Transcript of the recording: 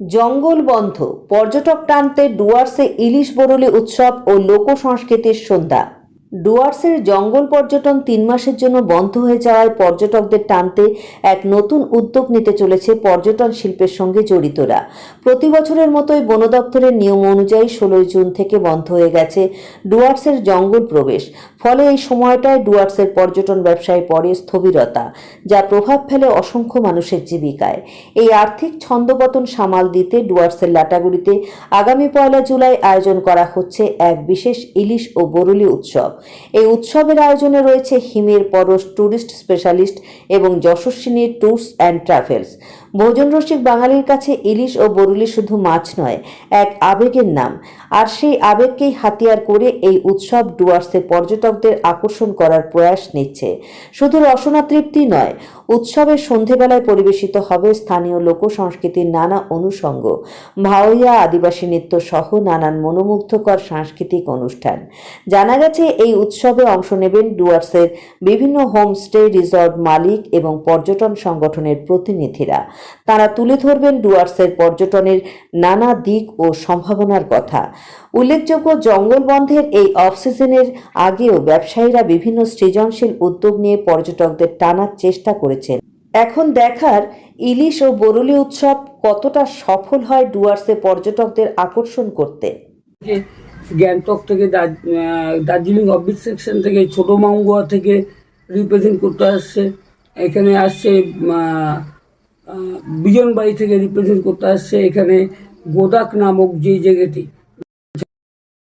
জঙ্গল বন্ধ। পর্যটক টানতে ডুয়ার্সে ইলিশ বরলি উৎসব ও লোক সংস্কৃতির সন্ধ্যা। ডুয়ার্সের জঙ্গল পর্যটন তিন মাসের জন্য বন্ধ হয়ে যাওয়ায় পর্যটকদের টানতে এক নতুন উদ্যোগ নিতে চলেছে পর্যটন শিল্পের সঙ্গে জড়িতরা। প্রতি বছরের মতোই বন দপ্তরের নিয়ম অনুযায়ী ষোলোই জুন থেকে বন্ধ হয়ে গেছে ডুয়ার্সের জঙ্গল প্রবেশ। ফলে এই সময়টায় ডুয়ার্সের পর্যটন ব্যবসায় পড়ে স্থবিরতা, যা প্রভাব ফেলে অসংখ্য মানুষের জীবিকায়। এই আর্থিক ছন্দপতন সামাল দিতে ডুয়ার্সের লাটাগুড়িতে আগামী পয়লা জুলাই আয়োজন করা হচ্ছে এক বিশেষ ইলিশ ও বরুলি উৎসব। এই উৎসবের আয়োজনে রয়েছে হিমের পরশ ট্যুরিস্ট স্পেশালিস্ট এবং যশস্বিনী ট্যুরস অ্যান্ড ট্রাভেলস। ভোজন রসিক বাঙালির কাছে ইলিশ ও বরুলি শুধু মাছ নয়, এক আবেগের নাম। আর সেই আবেগকেই হাতিয়ার করে এই উৎসব ডুয়ার্সে পর্যটকদের আকর্ষণ করার প্রয়াস নিচ্ছে। শুধু রসনা তৃপ্তি নয় উৎসবের সন্ধেবেলায় পরিবেশিত হবে স্থানীয় লোক সংস্কৃতির নানা অনুষঙ্গ। ভাওয়াইয়া আদিবাসী নৃত্য সহ নানান মনোমুগ্ধকর সাংস্কৃতিক অনুষ্ঠান। জানা গেছে, এই উৎসবে অংশ নেবেন ডুয়ার্সের বিভিন্ন হোমস্টে, রিসর্ট মালিক এবং পর্যটন সংগঠনের প্রতিনিধিরা। তারা তুলে ধরবেন ডুয়ার্সের পর্যটনের নানা দিক ও সম্ভাবনার কথা। উল্লেখযোগ্য জঙ্গল বন্ধের এই অফ সিজনের আগেও ব্যবসায়ীরা বিভিন্ন সৃজনশীল উদ্যোগ নিয়ে পর্যটকদের টানার চেষ্টা করেছেন। এখন দেখার ইলিশ ও বরুলি উৎসব কতটা সফল হয় ডুয়ার্সে পর্যটকদের আকর্ষণ করতে? গ্যাংটক থেকে দার্জিলিং অফিস সেকশন থেকে ছোটো মাউঙ্গুয়া থেকে রিপ্রেজেন্ট করতে আসছে। এখানে আসছে বিজনবাড়ি থেকে রিপ্রেজেন্ট করতে আসছে। এখানে গোদাক নামক যে জায়গাটি